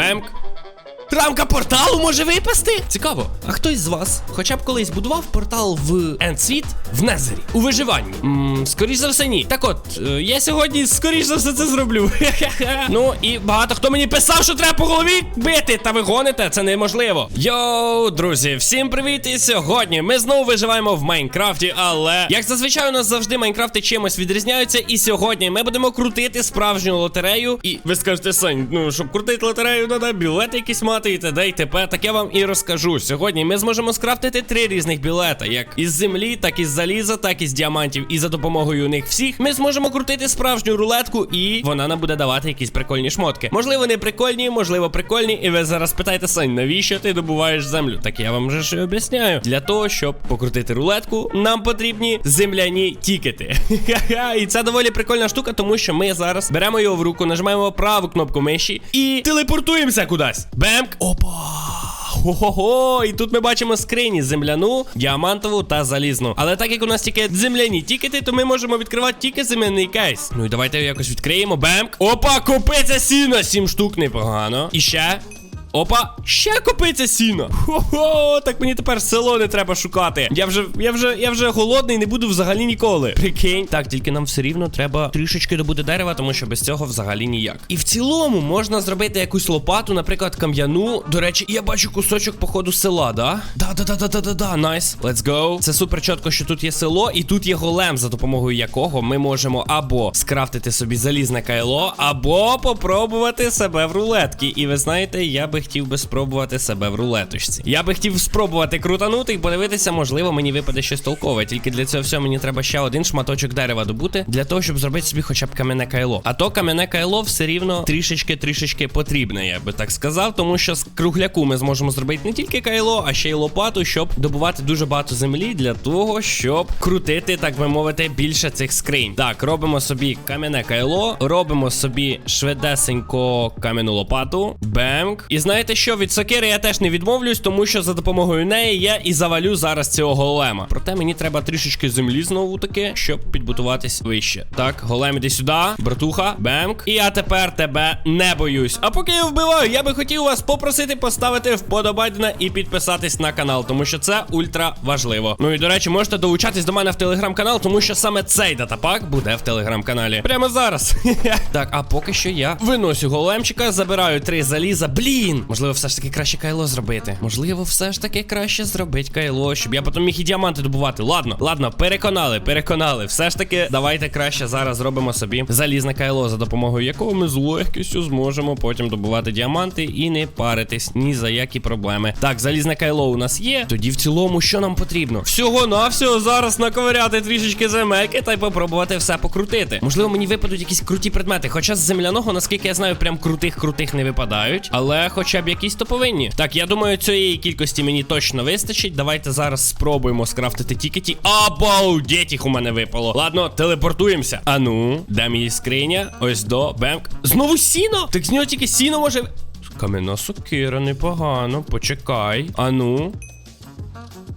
Бемк. Рамка порталу може випасти? Цікаво. А хтось з вас хоча б колись будував портал в Ендсвіт в Незері у виживанні? Ммм, скоріш за все, ні. Так от, е, я сьогодні скоріш за все це зроблю. ну і багато хто мені писав, що треба по голові бити. Та ви гоните, це неможливо. Йоу, друзі, всім привіт! І сьогодні ми знову виживаємо в Майнкрафті, але як зазвичай у нас завжди Майнкрафти чимось відрізняються. І сьогодні ми будемо крутити справжню лотерею. І ви скажете, Сань, ну щоб крутити лотерею, треба білети якісь мати і т.д. і т.п. Так я вам і розкажу. Сьогодні ми зможемо скрафтити три різних білета: як із землі, так і з заліза, так і з діамантів. І за допомогою них всіх ми зможемо крутити справжню рулетку, і вона нам буде давати якісь прикольні шмотки. Можливо, не прикольні, можливо, прикольні. І ви зараз питаєте, Сань, навіщо ти добуваєш землю? Так я вам вже ж об'ясняю. Для того, щоб покрутити рулетку, нам потрібні земляні тікети. І це доволі прикольна штука, тому що ми зараз беремо його в руку, нажимаємо праву кнопку миші і телепортуємося кудись. Бемк! Опа! Хо-хо-хо, і тут ми бачимо скрині земляну, діамантову та залізну. Але так як у нас тільки земляні тікети, то ми можемо відкривати тільки земляний кейс. Ну і давайте якось відкриємо. Бемк. Опа, купиться сіна! Сім штук непогано. І ще. Опа, ще копиться сіно. Хо-хо, так мені тепер село не треба шукати. Я вже, я вже, я вже голодний, не буду взагалі ніколи. Прикинь. Так, тільки нам все рівно треба трішечки добути дерева, тому що без цього взагалі ніяк. І в цілому можна зробити якусь лопату, наприклад, кам'яну. До речі, я бачу кусочок походу села, да? Да, да, да, да, да, да, да. Найс. Let's go. Це супер чітко, що тут є село, і тут є голем, за допомогою якого ми можемо або скрафтити собі залізне кайло, або попробувати себе в рулетки. І ви знаєте, я би хотів би спробувати себе в рулеточці. Я би хотів спробувати крутанути і подивитися, можливо, мені випаде щось толкове. Тільки для цього всього мені треба ще один шматочок дерева добути, для того, щоб зробити собі хоча б кам'яне кайло. А то кам'яне кайло все рівно трішечки-трішечки потрібне, я би так сказав, тому що з кругляку ми зможемо зробити не тільки кайло, а ще й лопату, щоб добувати дуже багато землі для того, щоб крутити, так би мовити, більше цих скринь. Так, робимо собі кам'яне кайло, робимо собі швидесенько кам'яну лопату. Бемк. І знаєте що? Від сокири я теж не відмовлюсь, тому що за допомогою неї я і завалю зараз цього голема. Проте мені треба трішечки землі знову таки, щоб підбутуватись вище. Так, голем іди сюди, братуха, бемк. І я тепер тебе не боюсь. А поки я вбиваю, я би хотів вас попросити поставити вподобайдена і підписатись на канал, тому що це ультра важливо. Ну і до речі, можете долучатись до мене в телеграм-канал, тому що саме цей датапак буде в телеграм-каналі. Прямо зараз. так, а поки що я виносю големчика, забираю три заліза. Блін! Можливо, все ж таки краще кайло зробити. Можливо, все ж таки краще зробити кайло, щоб я потім міг і діаманти добувати. Ладно, ладно, переконали, переконали. Все ж таки, давайте краще зараз зробимо собі залізне кайло, за допомогою якого ми з легкістю зможемо потім добувати діаманти і не паритись ні за які проблеми. Так, залізне кайло у нас є. Тоді в цілому, що нам потрібно? Всього навсього зараз наковиряти трішечки земельки та й попробувати все покрутити. Можливо, мені випадуть якісь круті предмети. Хоча з земляного, наскільки я знаю, прям крутих крутих не випадають. Але хоча б якісь то повинні. Так, я думаю, цієї кількості мені точно вистачить. Давайте зараз спробуємо скрафтити тікеті. Обалдеть їх у мене випало. Ладно, телепортуємося. Ану, де мій скриня? Ось до бемк. Знову сіно? Так з нього тільки сіно може. Кам'яна сокира, непогано. Почекай. Ану.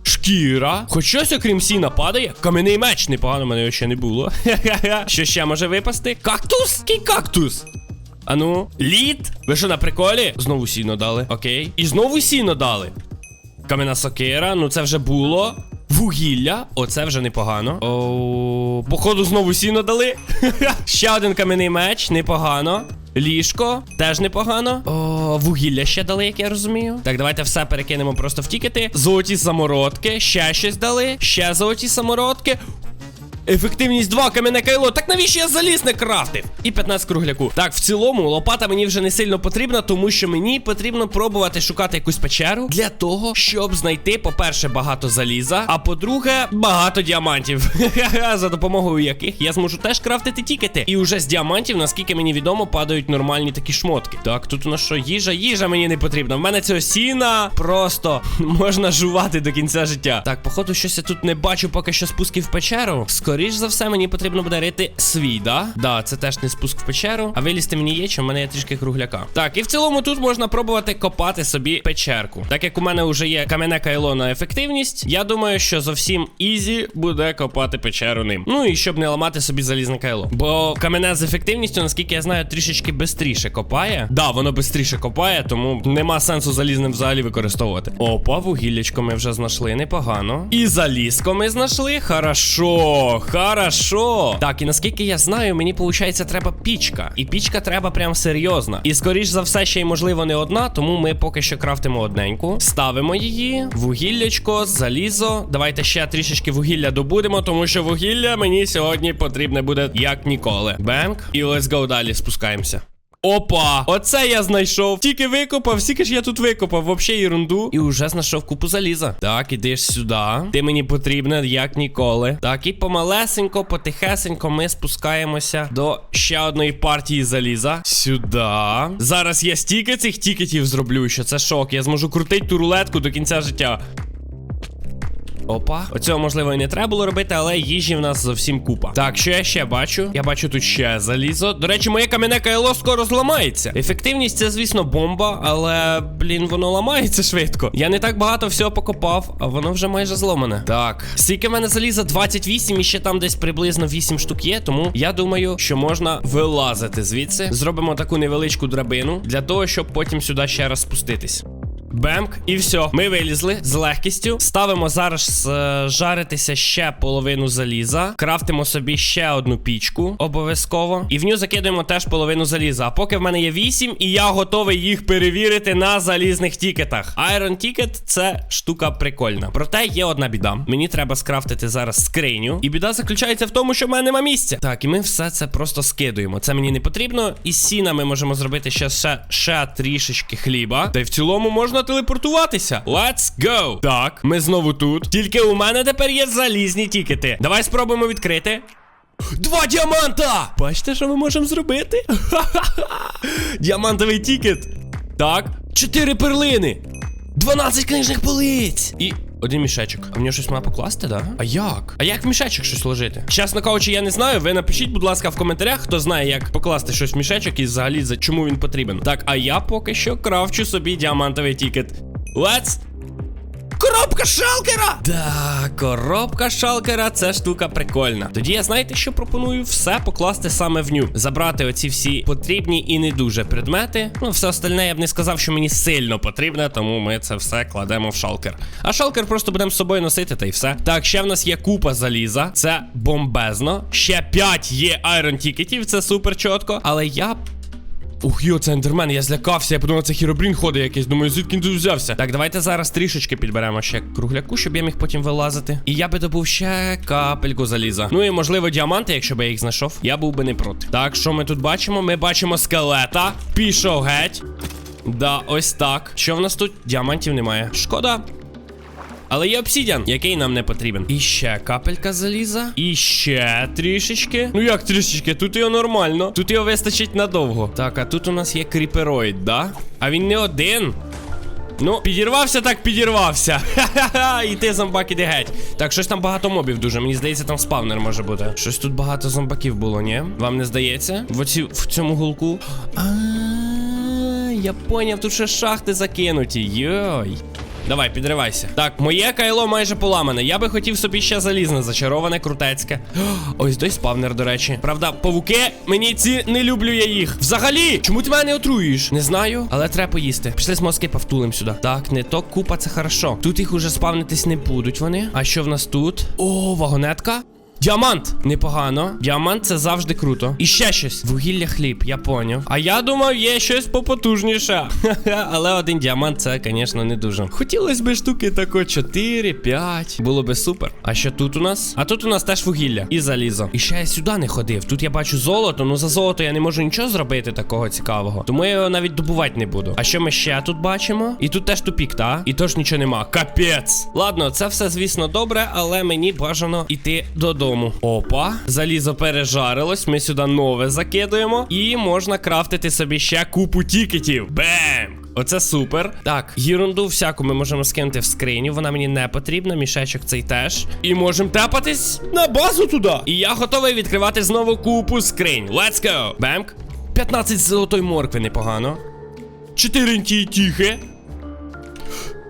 Шкіра. Хоч щось, окрім сіна, падає. Кам'яний меч непогано, мене його ще не було. Що ще може випасти? Кактус? Який кактус? Ану, лід? Ви що на приколі? Знову сіно дали. Окей. І знову сіно дали. Кам'яна сокира, ну це вже було. Вугілля, оце вже непогано. О, походу, знову сіно дали. ще один кам'яний меч, непогано. Ліжко, теж непогано. О, вугілля ще дали, як я розумію. Так, давайте все перекинемо просто в тікети. Золоті самородки, ще щось дали, ще золоті самородки. Ефективність 2, кам'яне кайло. Так навіщо я заліз не крафтив? І 15 кругляку. Так, в цілому, лопата мені вже не сильно потрібна, тому що мені потрібно пробувати шукати якусь печеру для того, щоб знайти, по-перше, багато заліза, а по-друге, багато діамантів. За допомогою яких я зможу теж крафтити тікети. І уже з діамантів, наскільки мені відомо, падають нормальні такі шмотки. Так, тут у нас що, їжа, їжа мені не потрібна. В мене цього сіна просто можна жувати до кінця життя. Так, походу, щось я тут не бачу поки що спусків в печеру. Скоріш за все, мені потрібно буде рити свій, да? Да, це теж не спуск в печеру. А вилізти мені є, чи в мене є трішки кругляка. Так, і в цілому тут можна пробувати копати собі печерку. Так як у мене вже є кам'яне кайло на ефективність, я думаю, що зовсім ізі буде копати печеру ним. Ну і щоб не ламати собі залізне кайло. Бо кам'яне з ефективністю, наскільки я знаю, трішечки бистріше копає. Да, воно бистріше копає, тому нема сенсу залізним взагалі використовувати. Опа, вугіллячко ми вже знайшли непогано. І залізко ми знайшли. Хорошо, хорошо. Так, і наскільки я знаю, мені виходить, треба пічка. І пічка треба прям серйозна. І скоріш за все, ще й можливо не одна, тому ми поки що крафтимо одненьку. Ставимо її, вугіллячко, залізо. Давайте ще трішечки вугілля добудемо, тому що вугілля мені сьогодні потрібне буде як ніколи. Бенк. І let's go далі спускаємося. Опа! Оце я знайшов. Тільки викопав, скільки ж я тут викопав, вообще ерунду. І вже знайшов купу заліза. Так, ідеш сюди. Ти мені потрібна, як ніколи. Так, і помалесенько, потихесенько ми спускаємося до ще одної партії заліза. Сюди. Зараз я стільки цих тікетів зроблю, що це шок. Я зможу крутити ту рулетку до кінця життя. Опа, оцього можливо і не треба було робити, але їжі в нас зовсім купа. Так, що я ще бачу? Я бачу тут ще залізо. До речі, моє кам'яне кайло скоро зламається. Ефективність це, звісно, бомба, але блін, воно ламається швидко. Я не так багато всього покопав, а воно вже майже зломане. Так, скільки в мене заліза 28 і ще там десь приблизно 8 штук є. Тому я думаю, що можна вилазити звідси. Зробимо таку невеличку драбину для того, щоб потім сюди ще раз спуститись. Бемк, і все. Ми вилізли з легкістю. Ставимо зараз е, жаритися ще половину заліза. Крафтимо собі ще одну пічку, обов'язково. І в ню закидуємо теж половину заліза. А поки в мене є 8, і я готовий їх перевірити на залізних тікетах. Iron Ticket це штука прикольна. Проте є одна біда. Мені треба скрафтити зараз скриню. І біда заключається в тому, що в мене нема місця. Так, і ми все це просто скидуємо. Це мені не потрібно. І сіна ми можемо зробити ще, ще, ще трішечки хліба. Та й в цілому можна телепортуватися. Let's go! Так, ми знову тут. Тільки у мене тепер є залізні тікети. Давай спробуємо відкрити. Два діаманта! Бачите, що ми можемо зробити? Діамантовий тікет. Так, чотири перлини. 12 книжних полиць. І один мішечок. А мені щось має покласти, да? А як? А як в мішечок щось ложити? Чесно кажучи, я не знаю. Ви напишіть, будь ласка, в коментарях, хто знає, як покласти щось в мішечок і взагалі за чому він потрібен. Так, а я поки що крафчу собі діамантовий тікет. Let's Коробка шалкера! Да, коробка шалкера це штука прикольна. Тоді я знаєте, що пропоную все покласти саме в ню. Забрати оці всі потрібні і не дуже предмети. Ну, все остальне я б не сказав, що мені сильно потрібне, тому ми це все кладемо в шалкер. А шалкер просто будемо з собою носити, та й все. Так, ще в нас є купа заліза. Це бомбезно. Ще 5 є айрон тікетів, це супер чітко. Але я Ух, йо, це ендермен, я злякався, я подумав, це хіробрін ходить якийсь. Думаю, звідки він тут взявся. Так, давайте зараз трішечки підберемо ще кругляку, щоб я міг потім вилазити. І я би добув ще капельку заліза. Ну і можливо діаманти, якщо б я їх знайшов, я був би не проти. Так, що ми тут бачимо? Ми бачимо скелета. Пішов геть. Да, ось так. Що в нас тут? Діамантів немає. Шкода. Але є обсідіан, який нам не потрібен. І ще капелька заліза. І ще трішечки. Ну як трішечки? Тут його нормально. Тут його вистачить надовго. Так, а тут у нас є кріпероїд, да? А він не один. Ну, підірвався, так підірвався. Ха-ха-ха, і ти зомбак іди геть. Так, щось там багато мобів дуже. Мені здається, там спавнер може бути. Щось тут багато зомбаків було, ні? Вам не здається? В оці в цьому гулку. А, я поняв, тут ще шахти закинуті. Йой. Давай, підривайся. Так, моє кайло майже поламане. Я би хотів собі ще залізне, зачароване, крутецьке. Ось той спавнер, до речі. Правда, павуки, мені ці не люблю я їх. Взагалі, чому ти мене не отруюєш? Не знаю, але треба поїсти. Пішли з мозки повтулим сюди. Так, не то купа, це хорошо. Тут їх уже спавнитись не будуть вони. А що в нас тут? О, вагонетка. Діамант! Непогано. Діамант це завжди круто. І ще щось. Вугілля хліб, я поняв. А я думав, є щось попотужніше. Але один діамант це, звісно, не дуже. Хотілося б штуки тако 4, 5. Було би супер. А що тут у нас? А тут у нас теж вугілля і залізо. І ще я сюди не ходив. Тут я бачу золото. Ну за золото я не можу нічого зробити такого цікавого. Тому я його навіть добувати не буду. А що ми ще тут бачимо? І тут теж тупік, та? І тож нічого нема. Капець. Ладно, це все, звісно, добре, але мені бажано йти додому. Опа, залізо пережарилось. Ми сюди нове закидуємо. І можна крафтити собі ще купу тікетів. Бем! Оце супер. Так, єрунду всяку ми можемо скинути в скриню. Вона мені не потрібна. Мішечок цей теж. І можемо тепатись на базу туди. І я готовий відкривати знову купу скринь. Let's go! Бемк. 15 золотої моркви непогано. 4 тіхи.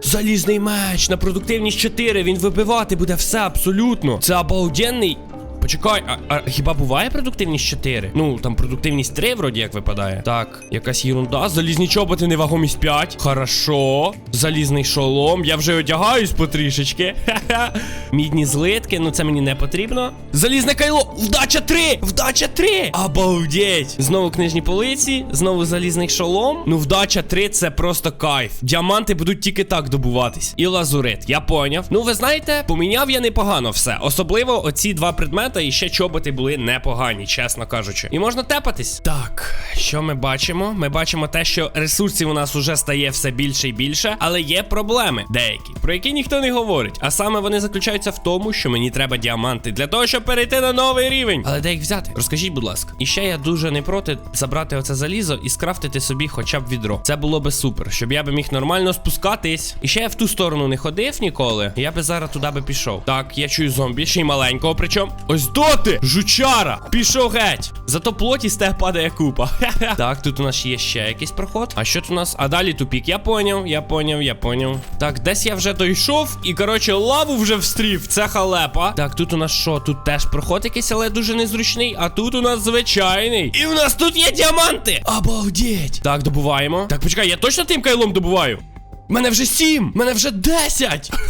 Залізний меч на продуктивність 4. Він вибивати буде все абсолютно. Це обалденний. Почекай, а, а хіба буває продуктивність 4? Ну, там продуктивність 3 вроді як випадає. Так, якась ерунда. Залізні чоботи, невагомість 5. Хорошо. Залізний шолом. Я вже одягаюсь потрішечки. Ха-ха. Мідні злитки, ну це мені не потрібно. Залізне кайло. Вдача 3! Вдача 3! Обалдеть! Знову книжні полиці, знову залізний шолом. Ну, вдача 3 це просто кайф. Діаманти будуть тільки так добуватись. І лазурит, я поняв. Ну, ви знаєте, поміняв я непогано все. Особливо оці два предмети і ще чоботи були непогані, чесно кажучи. І можна тепатись. Так, що ми бачимо? Ми бачимо те, що ресурсів у нас уже стає все більше і більше, але є проблеми деякі, про які ніхто не говорить. А саме вони заключаються в тому, що мені треба діаманти для того, щоб перейти на новий рівень. Але де їх взяти? Розкажіть, будь ласка. І ще я дуже не проти забрати оце залізо і скрафтити собі хоча б відро. Це було би супер, щоб я би міг нормально спускатись. І ще я в ту сторону не ходив ніколи. Я би зараз туди би пішов. Так, я чую зомбі, ще й маленького. Причому ось доти! Жучара! Пішов геть! Зато плоті з тебе падає купа. Так, тут у нас є ще якийсь проход. А що тут у нас? А далі тупік. Я поняв, я поняв, я поняв. Так, десь я вже дійшов, і коротше, лаву вже встрів. Це халепа. Так, тут у нас що? Тут теж проход якийсь, але дуже незручний. А тут у нас звичайний. І у нас тут є діаманти. Обалдеть. Так, добуваємо. Так, почекай, я точно тим кайлом добуваю? Мене вже сім! Мене вже десять!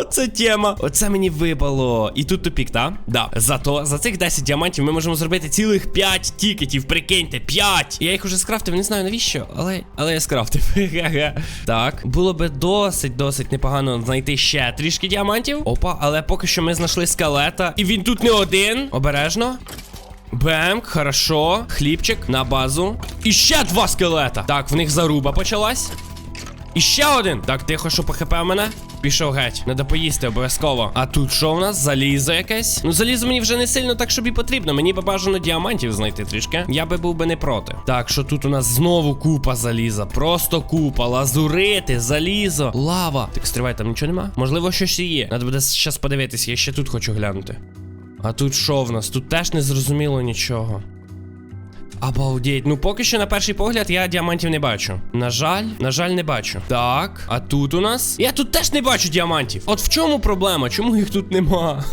Оце тема. Оце мені випало. І тут тупік, так? Да. Зато за цих 10 діамантів ми можемо зробити цілих 5 тікетів. Прикиньте, 5! Я їх уже скрафтив, не знаю навіщо, але але я скрафтив. Так, було би досить, досить непогано знайти ще трішки діамантів. Опа, але поки що ми знайшли скелета. І він тут не один. Обережно. Бемк, хорошо. Хлібчик на базу. І ще два скелета. Так, в них заруба почалась. І ще один. Так, тихо, що по мене. Пішов геть. Надо поїсти обов'язково. А тут що у нас? Залізо якесь? Ну, залізо мені вже не сильно так, щоб і потрібно. Мені би бажано діамантів знайти трішки. Я би був би не проти. Так, що тут у нас знову купа заліза. Просто купа. Лазурити, залізо, лава. Так, стривай, там нічого нема? Можливо, щось і є. Надо буде зараз подивитись, я ще тут хочу глянути. А тут що в нас? Тут теж не зрозуміло нічого. Обалдеть. Ну поки що на перший погляд я діамантів не бачу. На жаль, на жаль, не бачу. Так, а тут у нас. Я тут теж не бачу діамантів. От в чому проблема? Чому їх тут нема?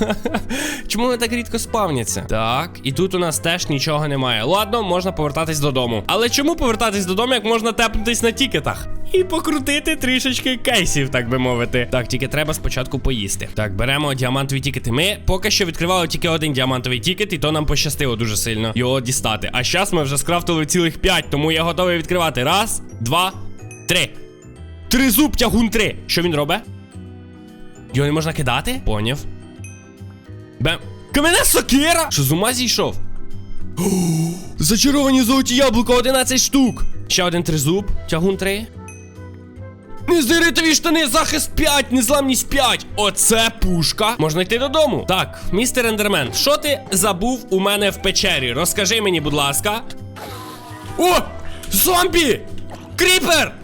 Чому вони так рідко спавняться? Так, і тут у нас теж нічого немає. Ладно, можна повертатись додому. Але чому повертатись додому, як можна тепнутись на тікетах? І покрутити трішечки кейсів, так би мовити. Так, тільки треба спочатку поїсти. Так, беремо діамантові тікети. Ми поки що відкривали тільки один діамантовий тікет, і то нам пощастило дуже сильно його дістати. А зараз ми вже скрафтили цілих 5, тому я готовий відкривати. Раз, два, три. Три зуб тягун три. Що він робить? Його не можна кидати? Поняв. Бем. Кам'яна сокира! Що з ума зійшов? Зачаровані золоті яблука 11 штук. Ще один тризуб, тягун 3. Незиритові штани, захист 5, незламність 5. Оце пушка. Можна йти додому. Так, містер Ендермен, що ти забув у мене в печері? Розкажи мені, будь ласка. О! Зомбі! Кріпер!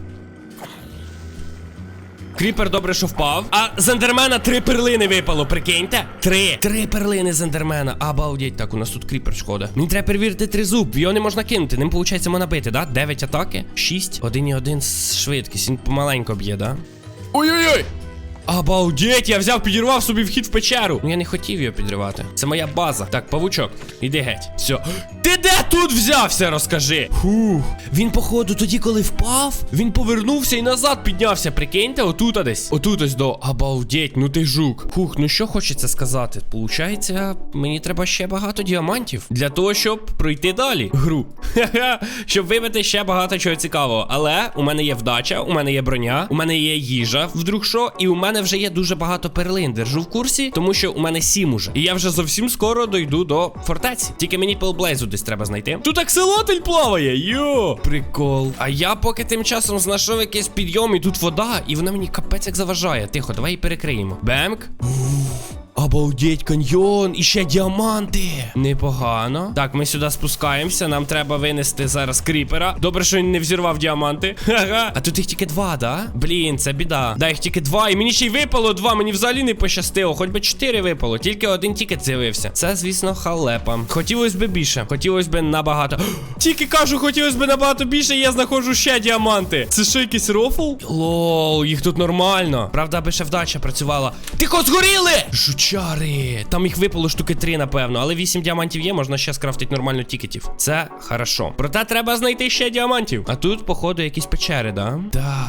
Кріпер добре, що впав. А з ендермена три перлини випало, прикиньте. Три. Три перлини з ендермена. Обалдеть. Так, у нас тут кріпер шкода. Мені треба перевірити три зуб. Його не можна кинути. Ним виходить можна бити, да? Дев'ять атаки. Шість. Один і один швидкість. Він помаленько б'є, да? Ой-ой-ой! Обалдеть, я взяв, підірвав собі вхід в печеру. Ну я не хотів його підривати. Це моя база. Так, павучок, іди геть. Все. Ти де тут взявся, розкажи? Фух. Він, походу, тоді, коли впав, він повернувся і назад піднявся. Прикиньте, отут десь. Отут ось до. Обалдеть, ну ти жук. Фух, ну що хочеться сказати? Получається, мені треба ще багато діамантів для того, щоб пройти далі. Гру. Щоб вибити ще багато чого цікавого. Але у мене є вдача, у мене є броня, у мене є їжа, вдруг що, і у мене вже є дуже багато перлин. Держу в курсі, тому що у мене сім уже. І я вже зовсім скоро дойду до фортеці. Тільки мені пелблейзу десь треба знайти. Тут акселотель плаває. Йо! Прикол. А я поки тим часом знайшов якийсь підйом, і тут вода, і вона мені капець як заважає. Тихо, давай її перекриємо. Бемк. Обалдеть, каньйон, і ще діаманти. Непогано. Так, ми сюди спускаємося. Нам треба винести зараз кріпера. Добре, що він не взірвав діаманти. Ха-ха. А тут їх тільки два, да? Блін, це біда. Да, їх тільки два. І мені ще й випало два. Мені взагалі не пощастило. Хоч би чотири випало. Тільки один тікет з'явився. Це, звісно, халепа. Хотілося б більше. Хотілося б набагато. Тільки кажу, хотілося б набагато більше. Я знаходжу ще діаманти. Це що, якийсь рофл? Лол, їх тут нормально. Правда, аби ще вдача працювала. Тихо, згоріли! Жучари. Там їх випало штуки три, напевно. Але вісім діамантів є, можна ще скрафтити нормально тікетів. Це хорошо. Проте треба знайти ще діамантів. А тут, походу, якісь печери, да? Да.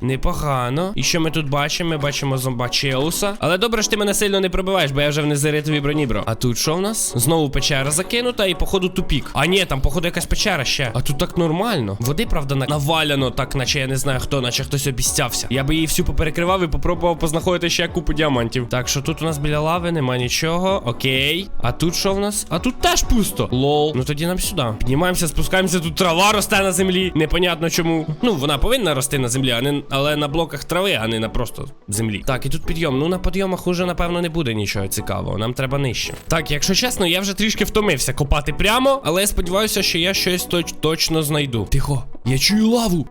Непогано. І що ми тут бачимо? Ми бачимо зомба Чеуса. Але добре ж ти мене сильно не пробиваєш, бо я вже в незеритовій броні, бро. А тут що в нас? Знову печера закинута і, походу, тупік. А ні, там, походу, якась печера ще. А тут так нормально. Води, правда, на- наваляно, так, наче я не знаю хто, наче хтось обіцявся. Я би її всю поперекривав і попробував познаходити ще купу діамантів. Так, що тут у нас біля лави нема нічого. Окей. А тут що в нас? А тут теж пусто. Лол. Ну тоді нам сюди. Піднімаємося, спускаємося. Тут трава росте на землі. Непонятно чому. Ну, вона повинна рости на землі, а не але на блоках трави, а не на просто землі. Так, і тут підйом. Ну на підйомах уже, напевно, не буде нічого цікавого. Нам треба нижче. Так, якщо чесно, я вже трішки втомився копати прямо, але я сподіваюся, що я щось точ- точно знайду. Тихо, я чую лаву.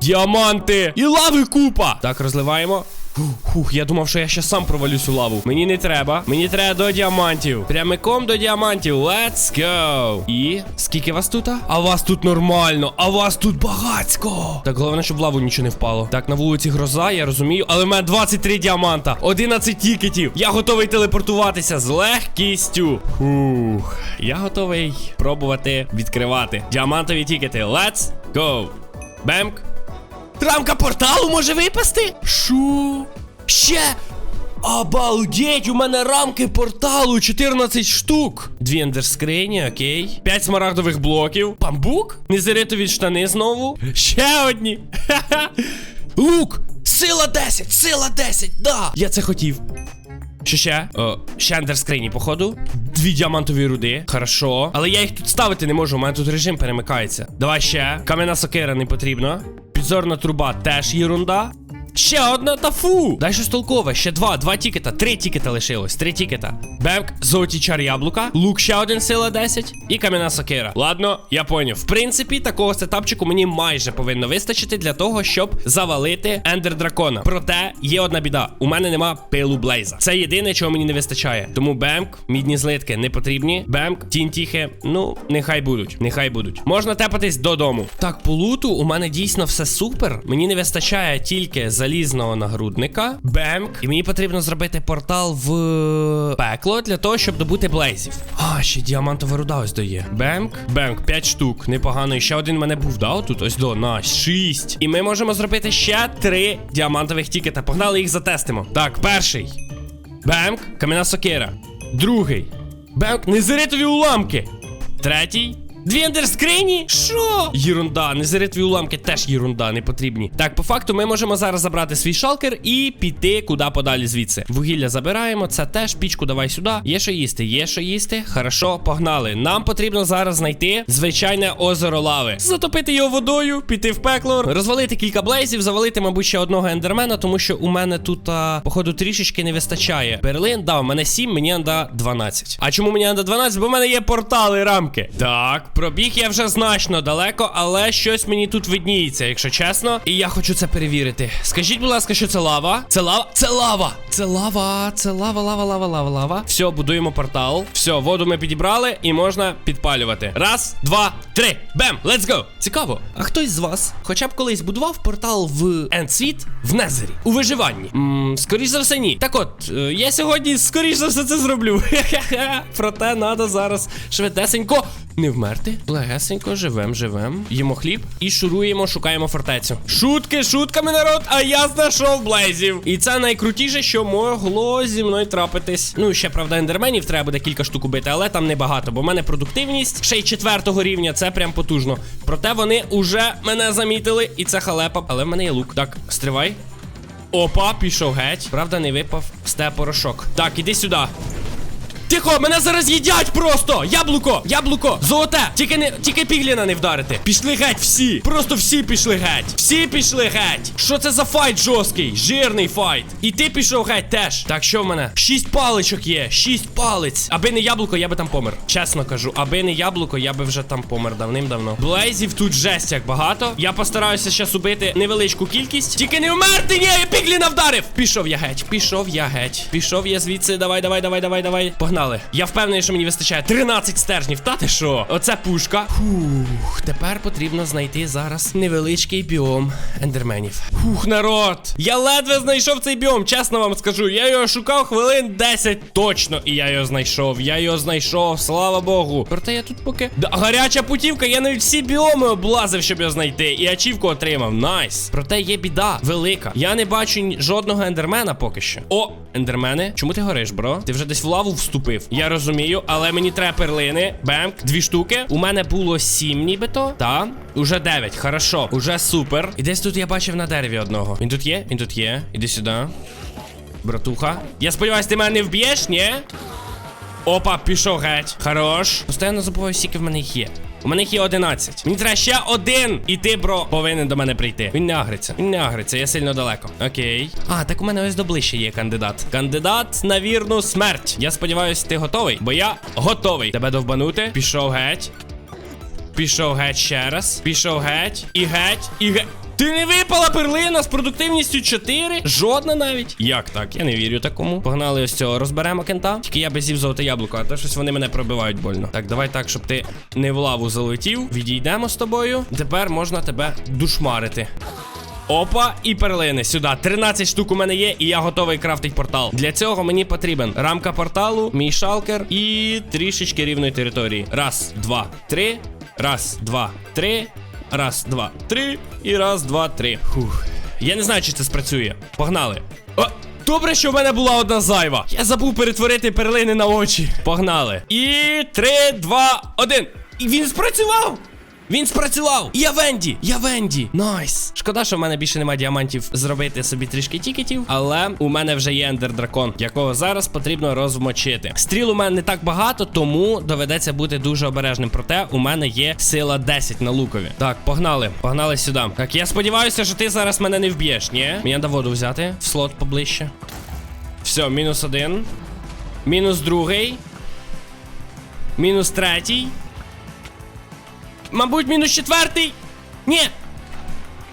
Діаманти! І лави купа! Так, розливаємо. Хух, я думав, що я ще сам провалюсь у лаву. Мені не треба. Мені треба до діамантів. Прямиком до діамантів. Let's go. І скільки вас тут? А вас тут нормально. А вас тут багацько. Так, головне, щоб в лаву нічого не впало. Так, на вулиці гроза, я розумію. Але в мене 23 діаманта, 11 тікетів. Я готовий телепортуватися з легкістю. Хух, я готовий пробувати відкривати. Діамантові тікети. Let's go. Бемк. Рамка порталу може випасти? Шо? Ще? Обалдеть, у мене рамки порталу 14 штук. Дві ендерскрині, окей. П'ять смарагдових блоків. Бамбук? Незеритові штани знову. Ще одні. Лук! Сила 10! Сила 10! Да! Я це хотів. Що ще? О, ще ендерскрині, походу. Дві діамантові руди. Хорошо. Але я їх тут ставити не можу, у мене тут режим перемикається. Давай ще. Кам'яна сокира не потрібно. Підзорна труба теж єрунда. Ще одна та фу! Дай щось толкове, ще два, два тікета, три тікета лишилось, три тікета. Бемк, золоті чар яблука, лук ще один сила 10 і кам'яна сокира. Ладно, я поняв. В принципі, такого сетапчику мені майже повинно вистачити для того, щоб завалити ендер дракона. Проте є одна біда: у мене нема пилу блейза. Це єдине, чого мені не вистачає. Тому бемк, мідні злитки не потрібні. Бемк, тінтіхи, ну, нехай будуть. Нехай будуть. Можна тепатись додому. Так, по луту у мене дійсно все супер. Мені не вистачає тільки залізного нагрудника, бемк, і мені потрібно зробити портал в пекло для того, щоб добути блейзів. А, ще діамантова руда ось дає. Бемк, бемк, 5 штук. Непогано. І ще один мене був, да? Отут ось до нас. 6. І ми можемо зробити ще 3 діамантових тікета. Погнали їх затестимо. Так, перший. Бемк, кам'яна сокира. Другий. Бемк, незеритові уламки. Третій. Дві ендерскрині? Що? Єрунда, незеритові уламки теж єрунда, не потрібні. Так, по факту, ми можемо зараз забрати свій шалкер і піти куди подалі звідси. Вугілля забираємо, це теж пічку давай сюди. Є що їсти, є що їсти. Хорошо, погнали. Нам потрібно зараз знайти звичайне озеро лави. Затопити його водою, піти в пекло, розвалити кілька блейзів, завалити, мабуть, ще одного ендермена, тому що у мене тут, а, походу, трішечки не вистачає. Берлин, да, у мене 7, мені анда 12. А чому мені анда 12? Бо в мене є портали рамки. Так, пробіг я вже значно далеко, але щось мені тут видніється, якщо чесно. І я хочу це перевірити. Скажіть, будь ласка, що це лава? Це лава? Це лава! Це лава, це лава, лава, лава, лава, лава. Все, будуємо портал. Все, воду ми підібрали і можна підпалювати. Раз, два, три. Бем! Let's go! Цікаво. А хтось з вас хоча б колись будував портал в Ендсвіт в Незері у виживанні? Ммм, скоріш за все, ні. Так от, е, я сьогодні скоріш за все це зроблю. Хе-хе-хе. Проте треба зараз швидесенько не вмерти. Легесенько, живем, живем. Їмо хліб і шуруємо, шукаємо фортецю. Шутки, шутками, народ, а я знайшов блейзів. І це найкрутіше, що могло зі мною трапитись. Ну, ще правда, ендерменів треба буде кілька штук убити, але там небагато, бо в мене продуктивність ще й четвертого рівня, це прям потужно. Проте вони уже мене замітили, і це халепа. Але в мене є лук. Так, стривай. Опа, пішов геть. Правда, не випав з порошок. Так, іди сюди. Тихо, мене зараз їдять просто! Яблуко! Яблуко! Золоте! Тільки не тільки пігліна не вдарити. Пішли геть всі! Просто всі пішли геть! Всі пішли геть! Що це за файт жорсткий? Жирний файт. І ти пішов геть теж. Так, що в мене? Шість паличок є, шість палиць. Аби не яблуко, я би там помер. Чесно кажу, аби не яблуко, я би вже там помер давним-давно. Блейзів тут жесть як багато. Я постараюся зараз убити невеличку кількість. Тільки не вмерти, ні, я пігліна вдарив! Пішов я геть, пішов я геть. Пішов я звідси. Давай, давай, давай, давай, давай. Погнали. Я впевнений, що мені вистачає 13 стержнів. Та ти що? Оце пушка. Фух, тепер потрібно знайти зараз невеличкий біом ендерменів. Фух, народ. Я ледве знайшов цей біом, чесно вам скажу. Я його шукав хвилин 10 точно. І я його знайшов. Я його знайшов, слава Богу. Проте я тут поки. Да, гаряча путівка, я навіть всі біоми облазив, щоб його знайти. І ачівку отримав. Найс. Проте є біда велика. Я не бачу жодного ендермена поки що. О, ендермени, чому ти гориш, бро? Ти вже десь в лаву вступив. Я розумію, але мені треба перлини. Бемк, дві штуки. У мене було сім, нібито. Та. Уже дев'ять. Хорошо. Уже супер. І десь тут я бачив на дереві одного. Він тут є? Він тут є. Іди сюди. Братуха. Я сподіваюся, ти мене не вб'єш, ні? Опа, пішов геть. Хорош. Постоянно забуваю, скільки в мене їх є. У мене їх є 11. Мені треба ще один. І ти, бро, повинен до мене прийти. Він не агриться. Він не агриться, я сильно далеко. Окей. А, так у мене ось доближче є кандидат. Кандидат на вірну смерть. Я сподіваюся, ти готовий, бо я готовий тебе довбанути. Пішов геть. Пішов геть ще раз. Пішов геть. І геть. І геть. Ти не випала перлина з продуктивністю 4? Жодна навіть. Як так? Я не вірю такому. Погнали ось цього. Розберемо кента. Тільки я з'їв золоте яблуко, а то щось вони мене пробивають больно. Так, давай так, щоб ти не в лаву залетів. Відійдемо з тобою. Тепер можна тебе душмарити. Опа, і перлини сюди. 13 штук у мене є, і я готовий крафтить портал. Для цього мені потрібен рамка порталу, мій шалкер і трішечки рівної території. Раз, два, три. Раз, два, три. Раз, два, три. І раз, два, три. Фух. Я не знаю, чи це спрацює. Погнали. О, добре, що в мене була одна зайва. Я забув перетворити перлини на очі. Погнали. І три, два, один. І він спрацював! Він спрацював! Я Венді! Я Венді! Найс! Шкода, що в мене більше немає діамантів зробити собі трішки тікетів, але у мене вже є ендер дракон, якого зараз потрібно розмочити. Стріл у мене не так багато, тому доведеться бути дуже обережним. Проте у мене є сила 10 на лукові. Так, погнали, погнали сюди. Так, я сподіваюся, що ти зараз мене не вб'єш, ні? Мені треба воду взяти в слот поближче. Все, мінус один. Мінус другий. Мінус третій. Мабуть, мінус четвертий. Ні.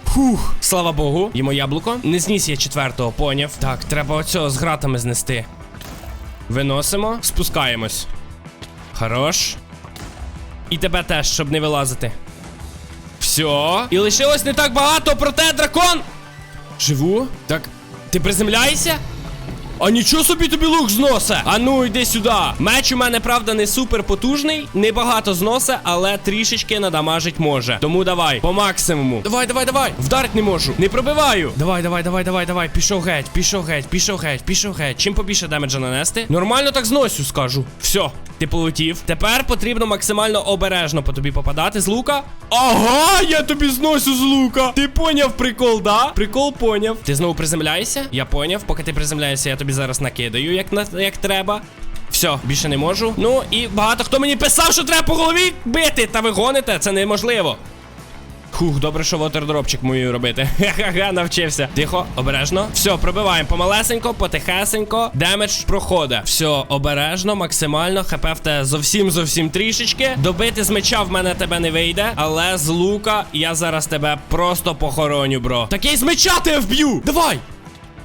Фух, слава Богу. Йому яблуко. Не зніс я четвертого, поняв. Так, треба оцього з гратами знести. Виносимо, спускаємось. Хорош. І тебе теж, щоб не вилазити. Все. І лишилось не так багато, проте дракон. Живу. Так, ти приземляєшся? А нічого собі тобі лук зносе. А ну йди сюди. Меч у мене, правда, не супер потужний, небагато зносе, але трішечки надамажить може. Тому давай, по максимуму. Давай, давай, давай. Вдарить не можу. Не пробиваю. Давай, давай, давай, давай, давай. Пішов геть, пішов геть, пішов геть, пішов геть. Чим побільше демеджа нанести? Нормально так зносю, скажу. Все, ти полетів. Тепер потрібно максимально обережно по тобі попадати з лука. Ага, я тобі зносю з лука. Ти поняв прикол, да? Прикол поняв. Ти знову приземляєшся? Я поняв. Поки ти приземляєшся, я тобі зараз накидаю, як на як треба. Все, більше не можу. Ну і багато хто мені писав, що треба по голові бити. Та ви гоните, це неможливо. Хух, добре, що вотердропчик мою робити. Ха-ха-ха, навчився. Тихо, обережно. Все, пробиваємо помалесенько, потихесенько. Демедж проходить. Все, обережно, максимально. ХП в те зовсім зовсім трішечки. Добити з меча в мене тебе не вийде. Але з лука я зараз тебе просто похороню, бро. Такий з меча тебе вб'ю! Давай!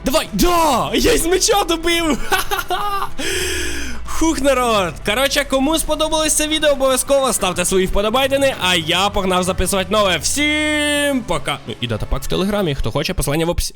Давай! Да! Я із меча добив! Ха-ха-ха! Хух, народ! Коротше, кому сподобалось це відео, обов'язково ставте свої вподобайдени, а я погнав записувати нове. Всім пока! Ну і датапак в телеграмі, хто хоче, послання в описі.